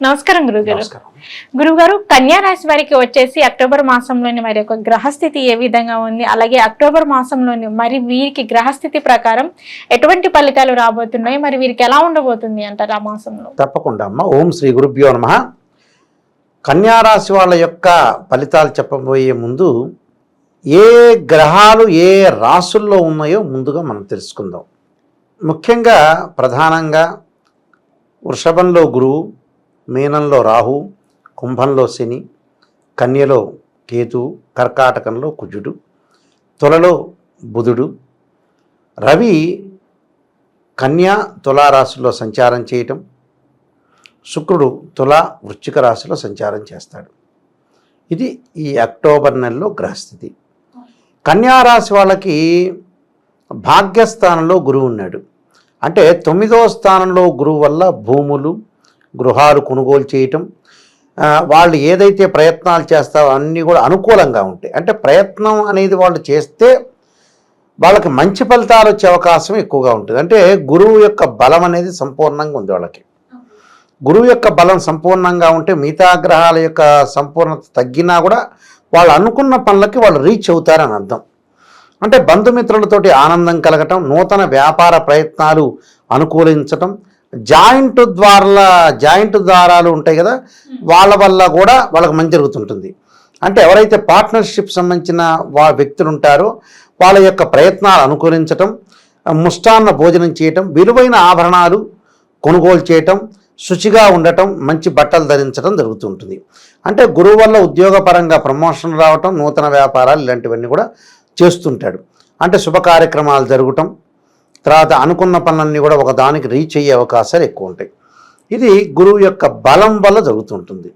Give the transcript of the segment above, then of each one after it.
నమస్కారం గురుగారు. నమస్కారం. గురుగారు కన్యా రాశి వారికి వచ్చేసి అక్టోబర్ మాసంలోని మరి యొక్క గ్రహస్థితి ఏ విధంగా ఉంది? అలాగే అక్టోబర్ మాసంలోని మరి వీరికి గ్రహస్థితి ప్రకారం ఎటువంటి ఫలితాలు రాబోతున్నాయి? మరి వీరికి ఎలా ఉండబోతుంది అంటారు ఆ మాసంలో? తప్పకుండా అమ్మ. ఓం శ్రీ గురుభ్యో నమ. కన్యారాశి వాళ్ళ యొక్క ఫలితాలు చెప్పబోయే ముందు ఏ గ్రహాలు ఏ రాసుల్లో ఉన్నాయో ముందుగా మనం తెలుసుకుందాం. ముఖ్యంగా ప్రధానంగా వృషభంలో గురువు మీనంలో రాహు కుంభంలో శని కన్యలో కేతు కర్కాటకంలో కుజుడు తులలో బుధుడు. రవి కన్యా తులారాశిలో సంచారం చేయటం శుక్రుడు తులా వృశ్చిక రాశిలో సంచారం చేస్తాడు. ఇది ఈ అక్టోబర్ నెలలో గ్రహస్థితి. కన్యారాశి వాళ్ళకి భాగ్యస్థానంలో గురువు ఉన్నాడు. అంటే తొమ్మిదవ స్థానంలో గురువు వల్ల భూములు గృహాలు కొనుగోలు చేయటం వాళ్ళు ఏదైతే ప్రయత్నాలు చేస్తారో అన్నీ కూడా అనుకూలంగా ఉంటాయి. అంటే ప్రయత్నం అనేది వాళ్ళు చేస్తే వాళ్ళకి మంచి ఫలితాలు వచ్చే అవకాశం ఎక్కువగా ఉంటుంది. అంటే గురువు యొక్క బలం అనేది సంపూర్ణంగా ఉంది వాళ్ళకి. గురువు యొక్క బలం సంపూర్ణంగా ఉంటే మిగతా గ్రహాల యొక్క సంపూర్ణత తగ్గినా కూడా వాళ్ళు అనుకున్న పనులకి వాళ్ళు రీచ్ అవుతారని అర్థం. అంటే బంధుమిత్రులతోటి ఆనందం కలగటం నూతన వ్యాపార ప్రయత్నాలు అనుకూలించటం జాయింట్ ద్వారాల జాయింట్ ద్వారాలు ఉంటాయి కదా వాళ్ళ వల్ల కూడా వాళ్ళకి మంచి జరుగుతుంటుంది. అంటే ఎవరైతే పార్ట్నర్షిప్ సంబంధించిన వా వ్యక్తులు ఉంటారో వాళ్ళ యొక్క ప్రయత్నాలు అనుకూలించటం ముష్టాన్న భోజనం చేయటం విలువైన ఆభరణాలు కొనుగోలు చేయటం శుచిగా ఉండటం మంచి బట్టలు ధరించడం జరుగుతుంటుంది. అంటే గురువు వల్ల ఉద్యోగపరంగా ప్రమోషన్ రావటం నూతన వ్యాపారాలు ఇలాంటివన్నీ కూడా చేస్తుంటాడు. అంటే శుభ కార్యక్రమాలు జరగటం తర్వాత అనుకున్న పనులన్నీ కూడా ఒక దానికి రీచ్ అయ్యే అవకాశాలు ఎక్కువ ఉంటాయి. ఇది గురువు యొక్క బలం వల్ల జరుగుతుంటుంది.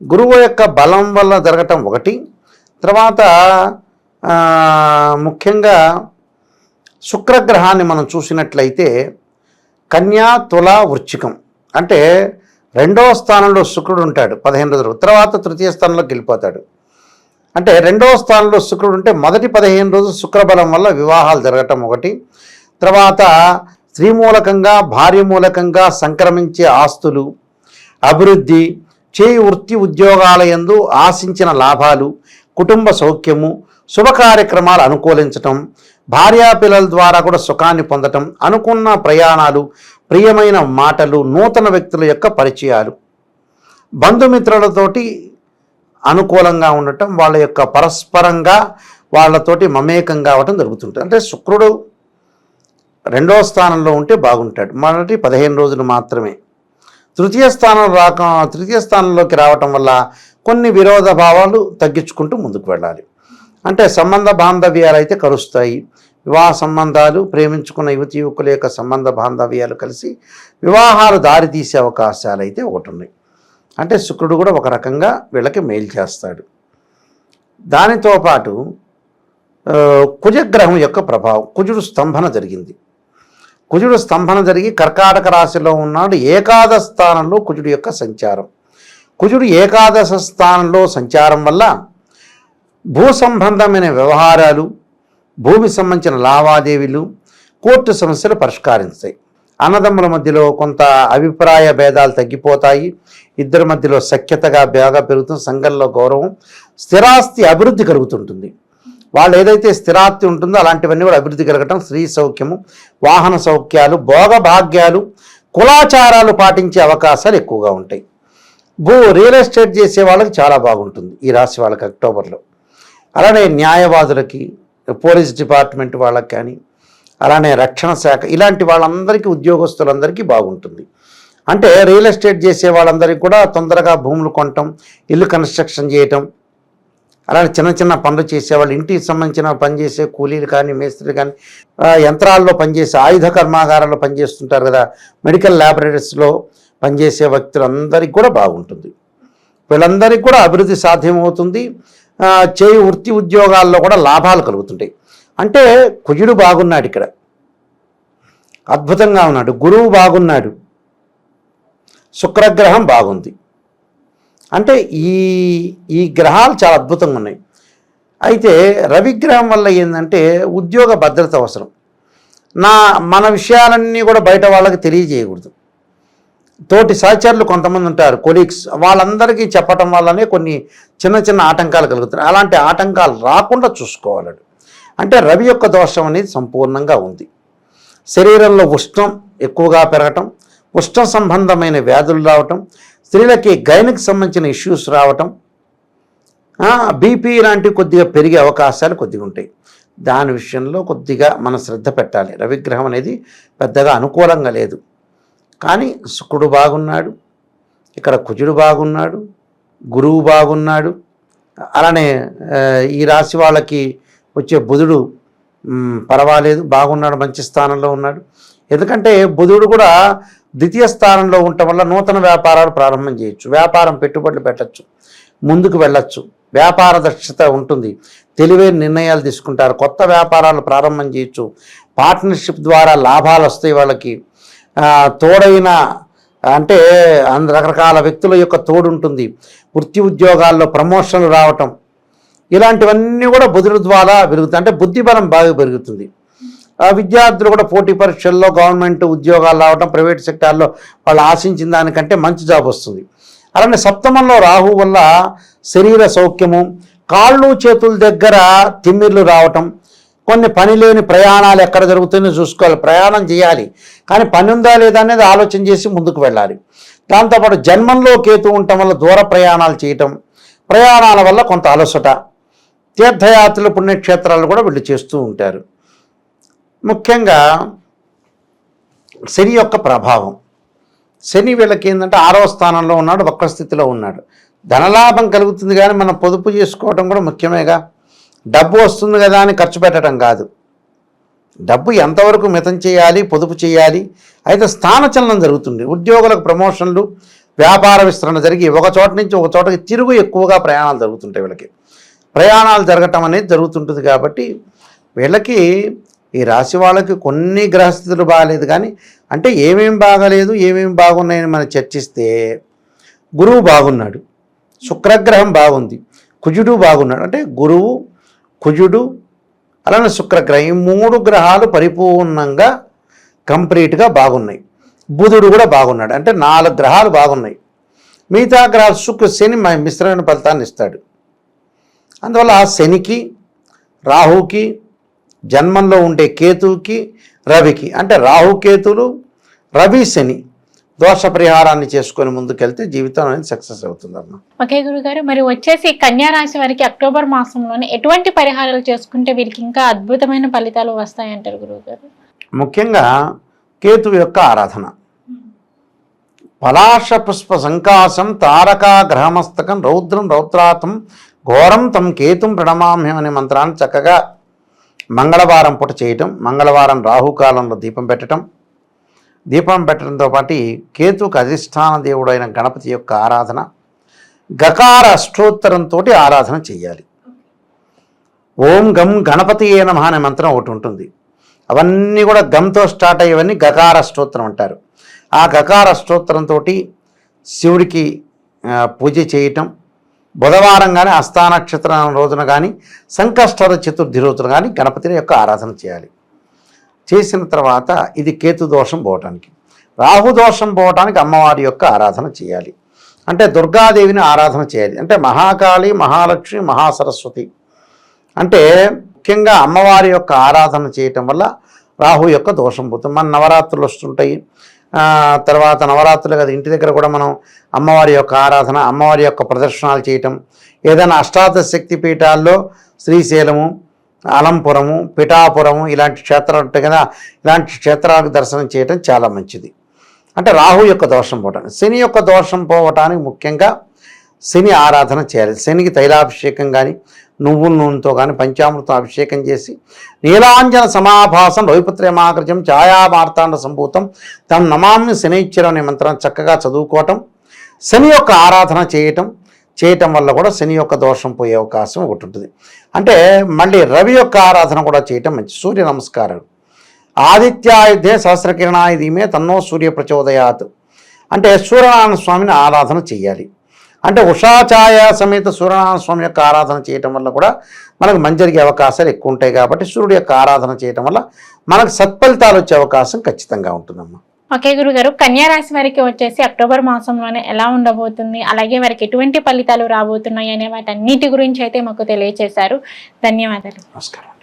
గురువు యొక్క బలం వల్ల జరగటం ఒకటి. తర్వాత ముఖ్యంగా శుక్రగ్రహాన్ని మనం చూసినట్లయితే కన్యా తుల వృచ్చికం. అంటే రెండవ స్థానంలో శుక్రుడు ఉంటాడు పదిహేను రోజులు. తర్వాత తృతీయ స్థానంలోకి వెళ్ళిపోతాడు. అంటే రెండవ స్థానంలో శుక్రుడు ఉంటే మొదటి పదిహేను రోజులు శుక్రబలం వల్ల వివాహాలు జరగటం ఒకటి. తర్వాత స్త్రీ మూలకంగా భార్య మూలకంగా సంక్రమించే ఆస్తులు అభివృద్ధి చేయి వృత్తి ఉద్యోగాలయందు ఆశించిన లాభాలు కుటుంబ సౌఖ్యము శుభ కార్యక్రమాలు అనుకూలించటం భార్యా పిల్లల ద్వారా కూడా సుఖాన్ని పొందటం అనుకున్న ప్రయాణాలు ప్రియమైన మాటలు నూతన వ్యక్తుల యొక్క పరిచయాలు. బంధుమిత్రులతోటి అనుకూలంగా ఉండటం వాళ్ళ యొక్క పరస్పరంగా వాళ్ళతోటి మమేకం కావటం జరుగుతుంటుంది. అంటే శుక్రుడు రెండవ స్థానంలో ఉంటే బాగుంటాడు. మొదటి పదిహేను రోజులు మాత్రమే. తృతీయ స్థానం రాక తృతీయ స్థానంలోకి రావటం వల్ల కొన్ని విరోధ భావాలు తగ్గించుకుంటూ ముందుకు వెళ్ళాలి. అంటే సంబంధ బాంధవ్యాలు అయితే కలుస్తాయి. వివాహ సంబంధాలు ప్రేమించుకున్న యువతి యువకుల యొక్క సంబంధ బాంధవ్యాలు కలిసి వివాహాలు దారి తీసే అవకాశాలు అయితే ఒకటి ఉన్నాయి. అంటే శుక్రుడు కూడా ఒక రకంగా వీళ్ళకి మేలు చేస్తాడు. దానితో పాటు కుజగ్రహం యొక్క ప్రభావం కుజుడు స్తంభన జరిగింది. కుజుడు స్తంభన జరిగి కర్కాటక రాశిలో ఉన్నాడు. ఏకాదశ స్థానంలో కుజుడు యొక్క సంచారం. కుజుడు ఏకాదశ స్థానంలో సంచారం వల్ల భూ సంబంధమైన వ్యవహారాలు భూమి సంబంధించిన లావాదేవీలు కోర్టు సమస్యలు పరిష్కరిస్తాయి అన్నదమ్ముల మధ్యలో కొంత అభిప్రాయ భేదాలు తగ్గిపోతాయి. ఇద్దరి మధ్యలో సఖ్యతగా బాగా పెరుగుతుంది. సంఘంలో గౌరవం స్థిరాస్తి అభివృద్ధి కలుగుతుంటుంది. వాళ్ళు ఏదైతే స్థిరాస్తి ఉంటుందో అలాంటివన్నీ కూడా అభివృద్ధి కలగటం స్త్రీ సౌఖ్యము వాహన సౌఖ్యాలు భోగభాగ్యాలు కులాచారాలు పాటించే అవకాశాలు ఎక్కువగా ఉంటాయి. భూ రియల్ ఎస్టేట్ చేసే వాళ్ళకి చాలా బాగుంటుంది ఈ రాశి వాళ్ళకి అక్టోబర్లో. అలానే న్యాయవాదులకి పోలీస్ డిపార్ట్మెంట్ వాళ్ళకి కానీ అలానే రక్షణ శాఖ ఇలాంటి వాళ్ళందరికీ ఉద్యోగస్తులందరికీ బాగుంటుంది. అంటే రియల్ ఎస్టేట్ చేసే వాళ్ళందరికీ కూడా తొందరగా భూములు కొనటం ఇల్లు కన్స్ట్రక్షన్ చేయటం అలానే చిన్న చిన్న పనులు చేసేవాళ్ళు ఇంటికి సంబంధించిన పనిచేసే కూలీలు కానీ మేస్త్రులు కానీ యంత్రాల్లో పనిచేసే ఆయుధ కర్మాగారాల్లో పనిచేస్తుంటారు కదా. మెడికల్ ల్యాబొరేటరీస్లో పనిచేసే వ్యక్తులందరికీ కూడా బాగుంటుంది. వీళ్ళందరికీ కూడా అభివృద్ధి సాధ్యమవుతుంది. చేయి వృత్తి ఉద్యోగాల్లో కూడా లాభాలు కలుగుతుంటాయి. అంటే కుజుడు బాగున్నాడు ఇక్కడ. అద్భుతంగా ఉన్నాడు. గురువు బాగున్నాడు. శుక్రగ్రహం బాగుంది. అంటే ఈ ఈ గ్రహాలు చాలా అద్భుతంగా ఉన్నాయి. అయితే రవిగ్రహం వల్ల ఏంటంటే ఉద్యోగ భద్రత అవసరం. నా మన విషయాలన్నీ కూడా బయట వాళ్ళకి తెలియజేయకూడదు. తోటి సహచరులు కొంతమంది ఉంటారు కొలీగ్స్. వాళ్ళందరికీ చెప్పటం వల్లనే కొన్ని చిన్న చిన్న ఆటంకాలు కలుగుతున్నాయి అలాంటి ఆటంకాలు రాకుండా చూసుకోవాలి అంటే రవి యొక్క దోషం అనేది సంపూర్ణంగా ఉంది. శరీరంలో ఉష్ణం ఎక్కువగా పెరగటం ఉష్ణ సంబంధమైన వ్యాధులు రావటం స్త్రీలకి గైనకి సంబంధించిన ఇష్యూస్ రావటం బీపీ లాంటివి కొద్దిగా పెరిగే అవకాశాలు కొద్దిగా ఉంటాయి. దాని విషయంలో కొద్దిగా మన శ్రద్ధ పెట్టాలి. రవిగ్రహం అనేది పెద్దగా అనుకూలంగా లేదు. కానీ శుక్రుడు బాగున్నాడు ఇక్కడ కుజుడు బాగున్నాడు గురువు బాగున్నాడు. అలానే ఈ రాశి వాళ్ళకి వచ్చే బుధుడు పర్వాలేదు బాగున్నాడు మంచి స్థానంలో ఉన్నాడు. ఎందుకంటే బుధుడు కూడా ద్వితీయ స్థానంలో ఉండటం వల్ల నూతన వ్యాపారాలు ప్రారంభం చేయొచ్చు. వ్యాపారం పెట్టుబడులు పెట్టచ్చు. ముందుకు వెళ్ళచ్చు. వ్యాపార దక్షత ఉంటుంది. తెలివైన నిర్ణయాలు తీసుకుంటారు. కొత్త వ్యాపారాలు ప్రారంభం చేయొచ్చు. పార్ట్నర్షిప్ ద్వారా లాభాలు వస్తాయి వాళ్ళకి. తోడైన అంటే అంద రకరకాల వ్యక్తుల యొక్క తోడు ఉంటుంది. వృత్తి ఉద్యోగాల్లో ప్రమోషన్లు రావటం. ఇలాంటివన్నీ కూడా బుధుడు ద్వారా పెరుగుతాయి. అంటే బుద్ధి బలం బాగా పెరుగుతుంది. విద్యార్థులు కూడా పోటీ పరీక్షల్లో గవర్నమెంట్ ఉద్యోగాలు రావటం ప్రైవేట్ సెక్టార్లో వాళ్ళు ఆశించిన దానికంటే మంచి జాబ్ వస్తుంది. అలానే సప్తమంలో రాహు వల్ల శరీర సౌఖ్యము కాళ్ళు చేతుల దగ్గర తిమ్మిర్లు రావటం కొన్ని పని లేని ప్రయాణాలు ఎక్కడ జరుగుతుందో చూసుకోవాలి ప్రయాణం చేయాలి. కానీ పని ఉందా లేదా అనేది ఆలోచన చేసి ముందుకు వెళ్ళాలి. దాంతోపాటు జన్మంలో కేతు ఉండటం వల్ల దూర ప్రయాణాలు చేయటం ప్రయాణాల వల్ల కొంత అలసట తీర్థయాత్రలు పుణ్యక్షేత్రాలు కూడా వీళ్ళు చేస్తూ ఉంటారు. ముఖ్యంగా శని యొక్క ప్రభావం. శని వీళ్ళకి ఏంటంటే ఆరవ స్థానంలో ఉన్నాడు వక్ర స్థితిలో ఉన్నాడు. ధనలాభం కలుగుతుంది కానీ మనం పొదుపు చేసుకోవడం కూడా ముఖ్యమేగా. డబ్బు వస్తుంది కదా అని ఖర్చు పెట్టడం కాదు. డబ్బు ఎంతవరకు మితం చేయాలి పొదుపు చేయాలి? అయితే స్థానచలనం జరుగుతుంది. ఉద్యోగులకు ప్రమోషన్లు వ్యాపార విస్తరణ జరిగి ఒక చోట నుంచి ఒక చోటకి తిరుగు ఎక్కువగా ప్రయాణాలు జరుగుతుంటాయి వీళ్ళకి. ప్రయాణాలు జరగటం అనేది జరుగుతుంటుంది కాబట్టి వీళ్ళకి ఈ రాశి వాళ్ళకి కొన్ని గ్రహస్థితులు బాగాలేదు కానీ అంటే ఏమేమి బాగాలేదు ఏమేమి బాగున్నాయని మనం చర్చిస్తే గురువు బాగున్నాడు శుక్రగ్రహం బాగుంది కుజుడు బాగున్నాడు అంటే గురువు కుజుడు అలానే శుక్రగ్రహం ఈ మూడు గ్రహాలు పరిపూర్ణంగా కంప్లీట్గా బాగున్నాయి. బుధుడు కూడా బాగున్నాడు అంటే నాలుగు గ్రహాలు బాగున్నాయి. మిగతా గ్రహాలు శుక్ర శని మిశ్రమైన ఫలితాన్ని ఇస్తాడు. అందువల్ల ఆ శనికి రాహుకి జన్మంలో ఉండే కేతువుకి రవికి అంటే రాహుకేతులు రవి శని దోష పరిహారాన్ని చేసుకొని ముందుకెళ్తే జీవితం అనేది సక్సెస్ అవుతుందమ్మా. ఓకే గురుగారు మరి వచ్చేసి కన్యా రాశి వారికి అక్టోబర్ మాసంలోనే ఎటువంటి పరిహారాలు చేసుకుంటే వీరికి ఇంకా అద్భుతమైన ఫలితాలు వస్తాయంటారు గురువుగారు ముఖ్యంగా కేతువు యొక్క ఆరాధన. పలాశ పుష్ప సంకాశం తారకా గ్రహమస్తకం రౌద్రం రౌద్రాతం ఘోరం తం కేతుం ప్రణమామ్యం అనే మంత్రాన్ని చక్కగా మంగళవారం పూట చేయటం మంగళవారం రాహుకాలంలో దీపం పెట్టడం దీపం పెట్టడంతో పాటు కేతుకు అధిష్టాన దేవుడైన గణపతి యొక్క ఆరాధన గకార అష్టోత్తరంతో ఆరాధన చేయాలి. ఓం గం గణపతి ఏ నమః అనే మంత్రం ఒకటి ఉంటుంది. అవన్నీ కూడా గంతో స్టార్ట్ అయ్యేవన్నీ గకార స్తోత్రం అంటారు. ఆ గకార స్తోత్రంతో శివుడికి పూజ చేయటం బుధవారం కానీ అస్థానక్షత్రం రోజున కానీ సంకష్టర చతుర్థి రోజున కానీ గణపతిని యొక్క ఆరాధన చేయాలి. చేసిన తర్వాత ఇది కేతు దోషం పోవటానికి. రాహు దోషం పోవటానికి అమ్మవారి యొక్క ఆరాధన చేయాలి. అంటే దుర్గాదేవిని ఆరాధన చేయాలి. అంటే మహాకాళి మహాలక్ష్మి మహాసరస్వతి. అంటే ముఖ్యంగా అమ్మవారి యొక్క ఆరాధన చేయటం వల్ల రాహు యొక్క దోషం పోతుంది. మన నవరాత్రులు వస్తుంటాయి. తర్వాత నవరాత్రులు కదా. ఇంటి దగ్గర కూడా మనం అమ్మవారి యొక్క ఆరాధన అమ్మవారి యొక్క ప్రదర్శనలు చేయటం. ఏదైనా అష్టాదశ శక్తి పీఠాల్లో శ్రీశైలము అలంపురము పిఠాపురము ఇలాంటి క్షేత్రాలు ఉంటాయి కదా. ఇలాంటి క్షేత్రాలకు దర్శనం చేయటం చాలా మంచిది. అంటే రాహు యొక్క దోషం పోవటానికి శని యొక్క దోషం పోవటానికి ముఖ్యంగా శని ఆరాధన చేయాలి. శనికి తైలాభిషేకం కానీ నువ్వుల నూనెతో కానీ పంచామృతం అభిషేకం చేసి నీలాంజన సమాభాసం రవిపుత్రేమాకృజం ఛాయామార్తాండ సంభూతం తన నమామి శనిశ్చరం అనే మంత్రాన్ని చక్కగా చదువుకోవటం శని యొక్క ఆరాధన చేయటం చేయటం వల్ల కూడా శని యొక్క దోషం పోయే అవకాశం ఒకటి ఉంటుంది. అంటే మళ్ళీ రవి యొక్క ఆరాధన కూడా చేయటం మంచి సూర్య నమస్కారాలు. ఆదిత్యాయుధే సహస్రకిరణాయుధీమే తన్నో సూర్య ప్రచోదయాత్. అంటే సూర్యనారాయణ స్వామిని ఆరాధన చేయాలి అంటే ఉషాఛాయ సమేత సూర్యనారాయణ స్వామి యొక్క ఆరాధన చేయటం వల్ల కూడా మనకు మంచి జరిగే అవకాశాలు ఎక్కువ ఉంటాయి కాబట్టి సూర్యుడి యొక్క ఆరాధన చేయటం వల్ల మనకు సత్ఫలితాలు వచ్చే అవకాశం ఖచ్చితంగా ఉంటుందమ్మా. ఓకే గురుగారు కన్యా రాశి వారికి వచ్చేసి అక్టోబర్ మాసంలోనే ఎలా ఉండబోతుంది అలాగే వారికి ఎటువంటి ఫలితాలు రాబోతున్నాయి అనే వాటన్నిటి గురించి అయితే మాకు తెలియజేశారు ధన్యవాదాలు. నమస్కారం.